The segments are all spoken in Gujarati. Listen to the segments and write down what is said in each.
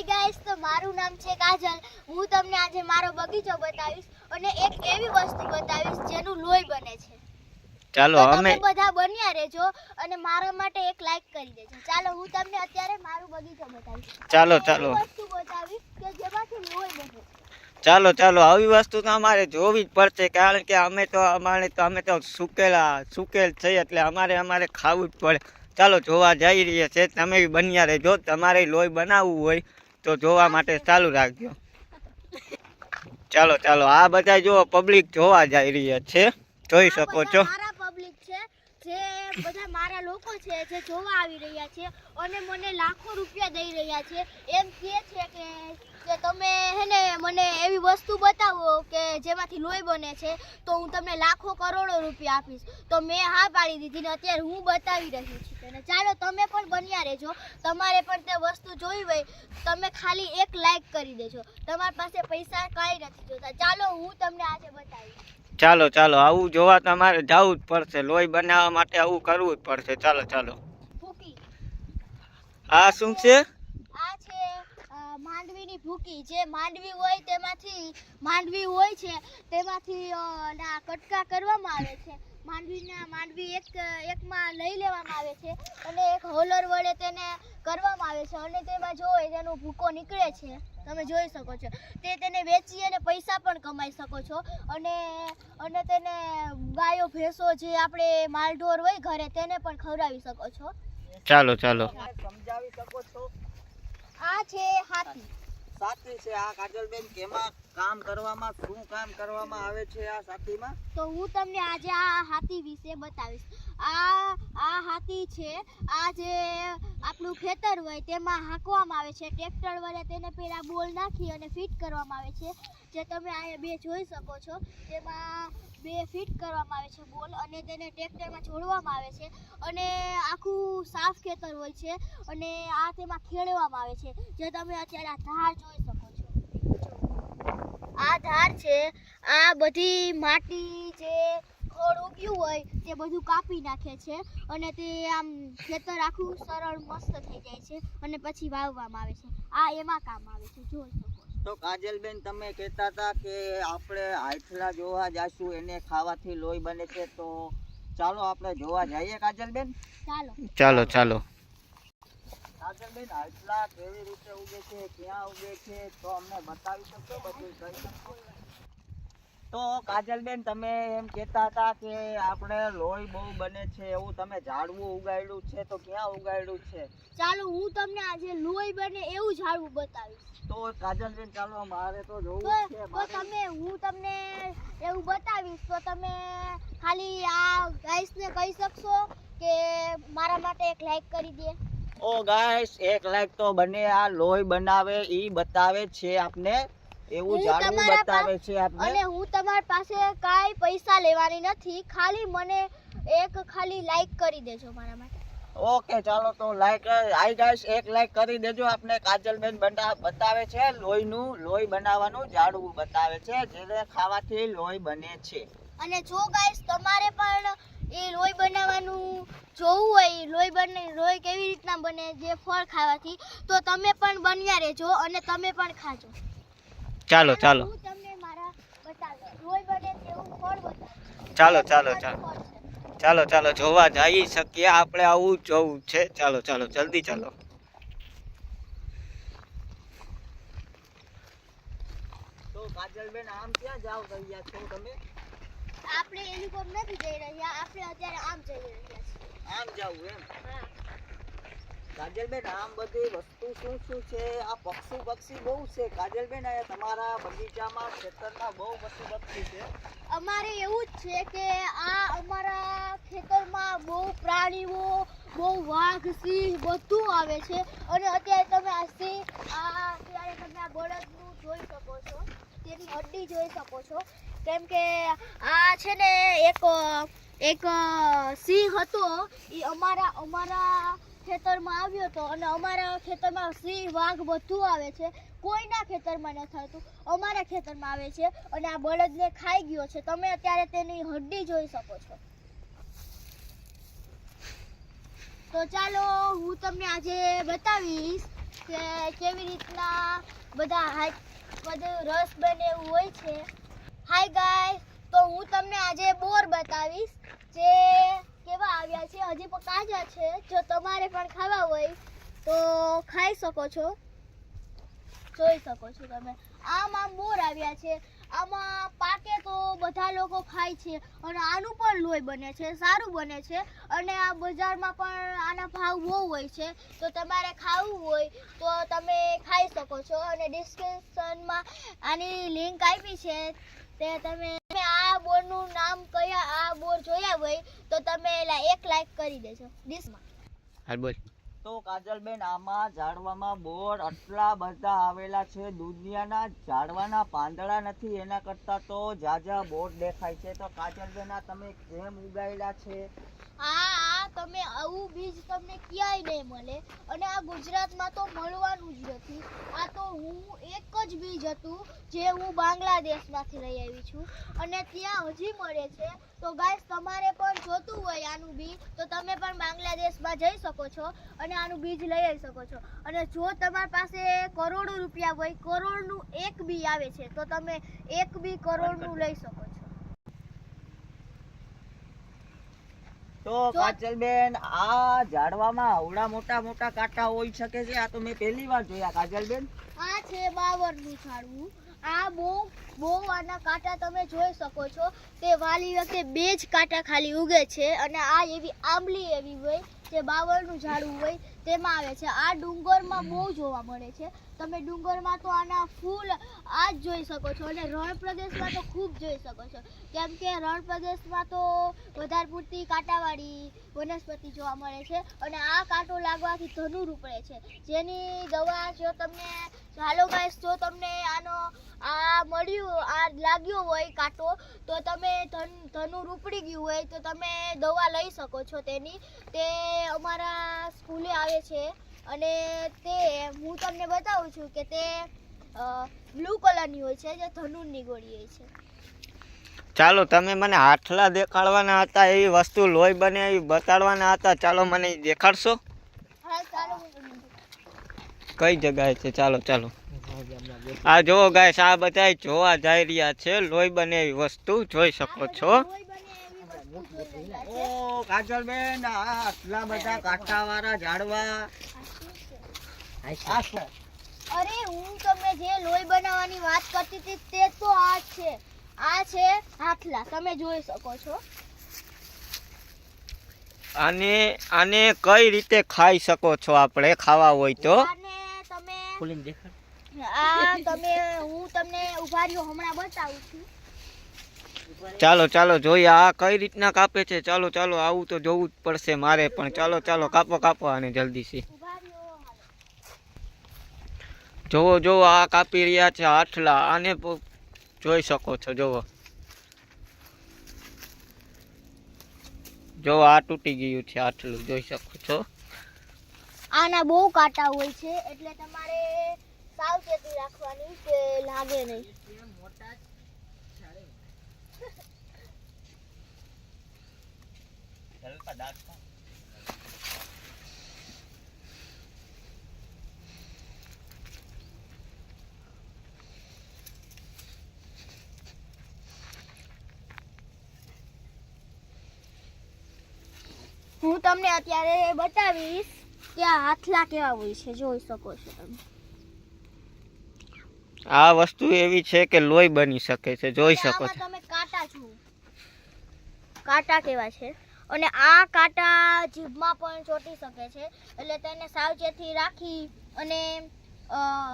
હાય ગાઈસ તો મારું નામ છે કાજલ. હું તમને આજે મારો બગીચો બતાવીશ અને એક એવી વસ્તુ બતાવીશ જેનું લોહી બને છે. ચાલો અમે બધા બન્યા રહેજો અને મારા માટે એક લાઈક કરી દેજો. ચાલો હું તમને અત્યારે મારું બગીચો બતાવીશ. ચાલો, ચાલો. વસ્તુ બતાવીશ કે જેમાંથી લોહી બને. ચાલો ચાલો આવી વસ્તુ તો અમારે જોવી જ પડશે કારણ કે અમે તો અમારે તો અમે તો સુકેલા સુકેલ છે એટલે અમારે અમારે ખાવું જ પડે. ચાલો જોવા જઈ રહ્યા છે તમે બન્યા રહેજો. તમારે લોહી બનાવવું હોય તો જોવા માટે ચાલુ રાખજો. ચાલો ચાલો આ બધા જો પબ્લિક જોવા જઈ રહ્યા છે. જોઈ શકો છો. મારા પબ્લિક છે જે બધા મારા લોકો છે જે જોવા આવી રહ્યા છે અને મને લાખો રૂપિયા દઈ રહ્યા છે. એમ કહે છે કે ને મને એવી વસ્તુ બતાવો કે જેમાંથી લોહી બને છે તો હું તમને લાખો કરોડો રૂપિયા આપીશ. તો મેં હા પાડી દીધી ને અત્યારે હું બતાવી રહી છું તેને. ચાલો તમે પણ બન્યા રહેજો. તમારે પણ તે વસ્તુ જોઈ હોય તમે ખાલી એક લાઈક કરી દેજો. તમારી પાસે પૈસા કાંઈ નથી જોતા. ચાલો હું તમને આજે બતાવીશ. ચાલો ચાલો આવું જોવા તમારે જવું જ પડશે. લોહી બનાવવા માટે આવું કરવું જ પડશે. ચાલો ચાલો. આ શું છે? માંડવીની ભૂકી જે માંડવી હોય તેમાંથી માંડવી હોય છે તેમાંથી ના કટકા કરવામાં આવે છે. માંડવીના માંડવી એક એકમાં લઈ લેવામાં આવે છે અને એક હોલર વડે તેને કરવામાં આવે છે અને તેમાં જો તેનો ભૂકો નીકળે છે. તમે જોઈ શકો છો. તે તેને વેચી અને પૈસા પણ કમાઈ શકો છો. અને અને તેને ગાયો ભેંસો જે આપણે માલઢોર હોય ઘરે તેને પણ ખવડાવી શકો છો. ચાલો ચાલો. સમજાવી શકો છો. આ છે હાથી. સાથી છે આ કાજલબેન કેમાં કામ કરવામાં શું કામ કરવામાં આવે છે આ સાથીમાં? તો હું તમને આજે આ હાથી વિશે બતાવીશ. આ આ હાથી છે આ જે આપણું ખેતર હોય તેમાં હાંકવામાં આવે છે. ટ્રેક્ટર વડે તેને પહેલાં બોલ નાખી અને ફિટ કરવામાં આવે છે. જે તમે આ બે જોઈ શકો છો, તેમાં બે ફિટ કરવામાં આવે છે બોલ અને તેને ટ્રેક્ટરમાં જોડવામાં આવે છે અને આખું સાફ ખેતર હોય છે અને આ તેમાં ખેડવામાં આવે છે. જે તમે અત્યારે આ ધાર જોઈ શકો છો. આ ધાર છે, આ બધી માટી જે ખોળ ઉગ્યું હોય તે બધું કાપી નાખે છે અને તે આમ ખેતર આખું સરળ મસ્ત થઈ જાય છે અને પછી વાવવામાં આવે છે. આ એમાં કામ આવે છે. જોઈ છો તો કાજલબેન તમે કહેતા હતા કે આપણે હાથલા જોવા જાશું એને ખાવાથી લોહી બને છે તો ચાલો આપણે જોવા જઈએ કાજલબેન? ચાલો. ચાલો ચાલો. કાજલબેન હાથલા કેવી રીતે ઉગે છે ક્યાં ઉગે છે તો અમને બતાવી શકશો? બધું કહી શકશો? તો કાજલબેન તમે એમ કહેતા હતા કે આપણે લોહી બહુ બને છે એવું તમે ઝાડવું ઉગાડ્યું છે તો ક્યાં ઉગાડ્યું છે? ચાલો હું તમને આજે લોહી બને એવું ઝાડવું બતાવીશ. તો કાજલબેન ચાલો મારે તો જોવું છે તો તમે હું તમને એવું બતાવીશ તો તમે ખાલી આ ગાઈસને કહી શકશો કે મારા માટે એક લાઈક કરી દે. ઓ ગાઈસ એક લાઈક તો બને આ લોહી બનાવે ઈ બતાવે છે આપને. એવું જાણવું બતાવે છે આપને? અને હું તમારી પાસે કાઈ પૈસા લેવાની નથી. ખાલી મને એક ખાલી લાઈક કરી દેજો મારા માટે. ઓકે ચાલો તો લાઈક આઈ ગાઈસ એક લાઈક કરી દેજો આપને. કાજલબેન બના બતાવે છે લોહીનું લોહી બનાવવાનું જાડવું બતાવે છે જેને ખાવાથી લોહી બને છે. અને જો ગાઈસ તમારે પણ એ લોહી બનાવવાનું જોવું હોય લોહી બને લોહી કેવી રીતના બને જે ફળ ખાવાથી તો તમે પણ બન્યા રહેજો અને તમે પણ ખાજો. ચાલો ચાલો. ચાલો ચાલો ચાલો. ચાલો ચાલો જોવા જઈ શકીએ. આપણે આવું જ જોવું છે. ચાલો ચાલો જલ્દી ચાલો. તો કાજલબેન આમ ક્યાં જાવ રહ્યા છો તમે? આપણે એની કોમ નથી જઈ રહ્યા. આપણે અત્યારે આમ જઈ રહ્યા છીએ. આમ જાવું એમ? હા. કાજલબેન, આમ બધી વસ્તુ શું શું છે? આ પક્ષી પક્ષી બહુ છે. કાજલબેન આ તમારા બગીચામાં, ખેતરમાં બહુ પશુ પક્ષી છે. અમારે એવું જ છે કે આ અમારા ખેતરમાં બહુ પ્રાણીઓ, બહુ વાઘ, સિંહ બધું આવે છે. અને અત્યારે તમે આ સિંહ, આ અત્યારે તમે આ બળદનું જોઈ શકો છો. તેની હડ્ડી જોઈ શકો છો. કેમ કે આ છે ને એક એક સિંહ હતો. એ અમારા અમારા ખેતરમાં આવ્યો હતો અને અમારા ખેતરમાં સિંહ, વાઘ બધું આવે છે. કોઈના ખેતરમાં નથી આવતું અમારા ખેતરમાં આવે છે અને આ બળદને ખાઈ ગયો છે. તમે અત્યારે તેની હડ્ડી જોઈ શકો છો. તો ચાલો, હું તમને આજે બતાવીશ કે કેવી રીતના બધા હાઈ, બધું રસ બને એવું હોય છે. હાય ગાય તો હું તમને આજે બોર બતાવીશ જે કેવા આવ્યા છે? હજી પણ તાજા છે. જો તમારે પણ ખાવા હોય, તો ખાઈ શકો છો. જોઈ શકો છો તમે. આમાં બોર આવ્યા છે. આમાં પાકે તો બધા લોકો ખાય છે. અને આનું પણ લોહી બને છે, સારું બને છે. અને આ બજારમાં પણ આના ભાવ બહુ હોય છે. તો તમારે ખાવું હોય, તો તમે ખાઈ શકો છો. અને ડિસ્ક્રિપ્શનમાં આની લિંક આપી છે. તે તમે તમે આ બોરનું નામ કયા આ બોર જોયા હોય તો તમે એલા એક લાઈક કરી દેજો. ડિસ્કમાં હાલ બોલ. તો કાજલબેન આમાં ઝાડવામાં બોર આટલા બધા આવેલા છે દુનિયાના ઝાડવાના પાંદડા નથી એના કરતાં તો ઝાઝા બોર દેખાય છે. તો કાજલબેન આ તમે કેમ ઉગાયેલા છે? આ તમે આવું બીજ તમને ક્યાંય નહીં મળે. અને આ ગુજરાતમાં તો મળવાનું જ નથી. આ તો હું એક જ બીજ હતું જે હું બાંગ્લાદેશમાંથી લઈ આવી છું. અને ત્યાં હજી મળે છે. તો ગાઈસ, તમારે પણ જોતું હોય આનું બીજ, તો તમે પણ બાંગ્લાદેશમાં જઈ શકો છો અને આનું બીજ લઈ આવી શકો છો. અને જો તમારી પાસે કરોડો રૂપિયા હોય, કરોડનું એક બી આવે છે, તો તમે એક બી કરોડનું લઈ શકો છો. તો કાજલબેન, આ ઝાડવામાં આવડા મોટા મોટા કાંટા હોઈ શકે છે. આ તો મેં પહેલી વાર જોયા, કાજલબેન. આ છે બાવરનું ઝાડવું. આ બહુ બહુ આના કાંટા તમે જોઈ શકો છો. તે વાલી વખતે બે જ કાંટા ખાલી ઉગે છે અને આ એવી આંબલી એવી હોય. જે બાવળનું ઝાડવું હોય તેમાં આવે છે. આ ડુંગરમાં બહુ જોવા મળે છે. તમે ડુંગરમાં તો આના ફૂલ આ જ જોઈ શકો છો અને રણ પ્રદેશમાં તો ખૂબ જોઈ શકો છો. કેમ કે રણ પ્રદેશમાં તો વધારે પૂરતી કાંટાવાળી વનસ્પતિ જોવા મળે છે અને આ કાંટો લાગવાથી ધનુર ઉપડે છે. જેની દવા જો તમને હાલો ગાઈસ, જો તમને આનો આ મળ્યું, આ લાગ્યો હોય કાંટો, તો તમે ધન, ધનુર ઉપડી ગયું હોય તો તમે દવા લઈ શકો છો તેની. તે અમારા સ્કૂલે આવે છે અને તે હું તમને બતાવું છું કે તે બ્લુ કલરની હોય છે જે ધનુરની ગોળી હોય છે. ચાલો તમે મને હાથલા દેખાડવાના હતા એવી વસ્તુ લોહી બને એવી બતાડવાના હતા ચાલો મને દેખાડશો? કઈ જગ્યાએ છે? ચાલો ચાલો. આ જુઓ ગાય આ બધા જોવા જઈ રહ્યા છે લોહી બને એવી વસ્તુ જોઈ શકો છો. ઓ કાજલબેન આ આટલા બધા કાંટાવાળા ઝાડવા. અરે હું તમને જે લોહી બનાવવાની વાત કરતી હતી તે તો આ છે. આ છે હાથલા. તમે જોઈ શકો છો. આને આને કઈ રીતે ખાઈ શકો છો આપણે? ખાવા હોય તો? તમે આ તમે હું તમને ઊભા રહ્યો હમણાં બતાવું છું. ચાલો ચાલો, જોઈએ આ કઈ રીતના કાપે છે. ચાલો ચાલો, આવું તો જોવું જ પડશે મારે પણ. ચાલો ચાલો, કાપો કાપો આને જલ્દીથી જોવો જોવો, આ કાપી રહ્યા છે આઠલા. આને જોઈ શકો છો, જોવો. જો આ તૂટી ગયું છે આટલું જોઈ શકો છો. આના બહુ કાંટા હોય છે, એટલે તમારે સાવચેતી રાખવાની કે લાગે નહીં. હું તમને અત્યારે બતાવીશ કે આ હાથલા કેવા હોય છે જોઈ શકો છો તમે. આ વસ્તુ એવી છે કે લોહી બની શકે છે જોઈ શકો છો. કાંટા કેવા છે. અને આ કાંટા જીભમાં પણ ચોંટી શકે છે. એટલે તેને સાવચેતી રાખી અને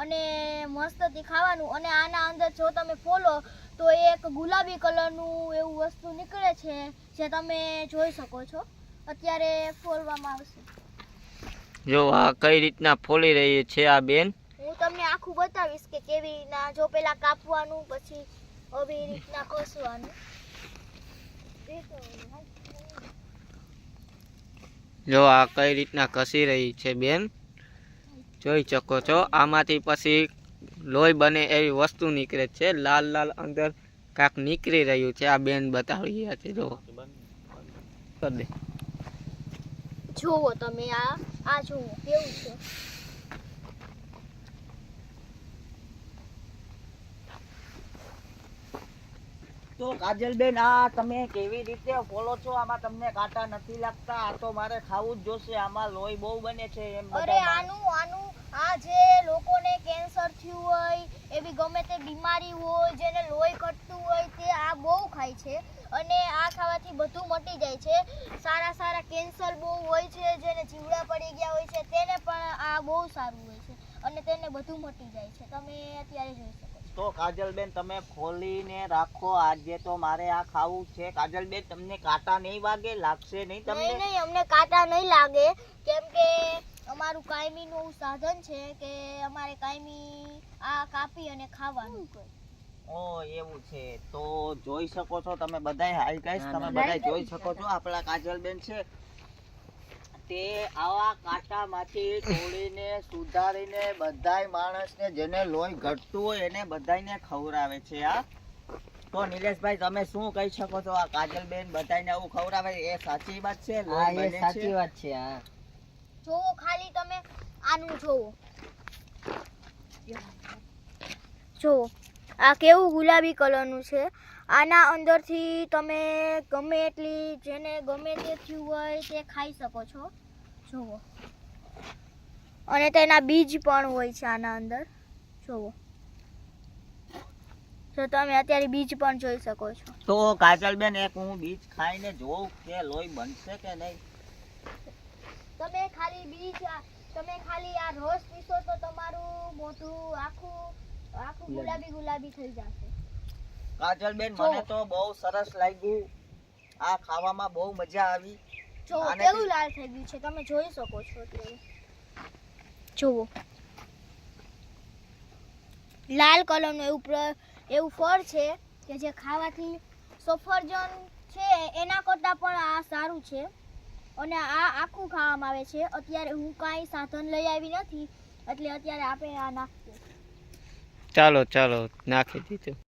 અને મસ્તથી ખાવાનું અને આના અંદર જો તમે ફોલો તો એક ગુલાબી કલરનું એવું વસ્તુ નીકળે છે જે તમે જોઈ શકો છો. અત્યારે ફોલવામાં આવશે. જો આ કઈ રીતના ફોલી રહી છે આ બેન? હું તમને આખું બતાવીશ કે કેવી રીતના જો પેલા કાપવાનું પછી આવી રીતના કસવાનું. જો આ કઈ રીતના ઘસી રહી છે બેન? જોઈ શકો છો, આમાંથી પછી લોહી બને એવી વસ્તુ નીકળે છે, લાલ લાલ અંદર કાંક નીકળી રહ્યું છે, આ બેન બતાવી રહ્યા છે જો જુઓ તમે આ આ જુઓ, કેવું છે? તો કાજલબેન આ તમે કેવી રીતે બોલો છો? આમાં તમને કાંટા નથી લાગતા. આ તો મારે ખાવું જ જોશે. આમાં લોહી બહુ બને છે એમ અરે આનું આનું આ જે લોકોને કેન્સર થયું હોય એવી ગમે તે બીમારી હોય જેને લોહી ઘટતું હોય તે આ બહુ ખાય છે. અને આ ખાવાથી બધું મટી જાય છે. સારા સારા કેન્સર બહુ હોય છે જેને જીવડા પડી ગયા હોય છે તેને પણ આ બહુ સારું હોય છે. અને તેને બધું મટી જાય છે. તમે અત્યારે જોઈ શકો. તો કાજલબેન તમે ખોલીને રાખો. આજે તો મારે આ ખાવું છે. કાજલબેન તમને કાંટા નહીં વાગે? લાગશે નહીં તમને? નહીં અમને કાંટા નહીં લાગે. કેમ કે અમારું કાયમીનું નું સાધન છે કે અમારે કાયમી આ કાપી અને ખાવાનું. ઓ એવું છે. તો જોઈ શકો છો તમે બધાય હાઈ ગાઈસ તમે. બધાય જોઈ શકો છો. આપણા કાજલબેન છે. તે આવા કાંટામાંથી તોડીને સુધારીને બધાય માણસને જેને લોહી ઘટતું હોય એને બધાયને ખવડાવે છે આ તો નિલેશભાઈ તમે શું કહી શકો છો? આ કાજલબેન બધાયને આવું ખવડાવે એ સાચી વાત છે? હા એ સાચી વાત છે હા. જોવો ખાલી તમે આનું જોવો. જો આ કેવું ગુલાબી કલરનું છે? આના અંદરથી તમે ગમે એટલી જેને ગમે તે થયું હોય તે ખાઈ શકો છો. જોવો અને તેના બીજ પણ હોય છે આના અંદર. જોવો તો તમે અત્યારે બીજ પણ જોઈ શકો છો. તો કાજલબેન એક હું બીજ ખાઈને જોઉં કે લોહી બનશે કે નહીં? તમે ખાલી બીજ આ- તમે ખાલી આ રસ પીશો તો તમારું મોઢું આખું આખું ગુલાબી ગુલાબી થઈ જશે. કાજલબેન. મને તો બહુ સરસ લાગ્યું. આ ખાવામાં બહુ મજા આવી. જો કેવું લાલ થઈ ગયું છે તમે જોઈ શકો છો જુઓ. લાલ કલરનું એવું એવું ફળ છે કે જે ખાવાથી સફરજન છે એના કરતાં પણ આ સારું છે. અને આ આખું ખાવામાં આવે છે. અત્યારે હું કાંઈ સાધન લઈ આવી નથી એટલે અત્યારે આપણે આ નાખીએ. ચાલો ચાલો નાખી દીધું.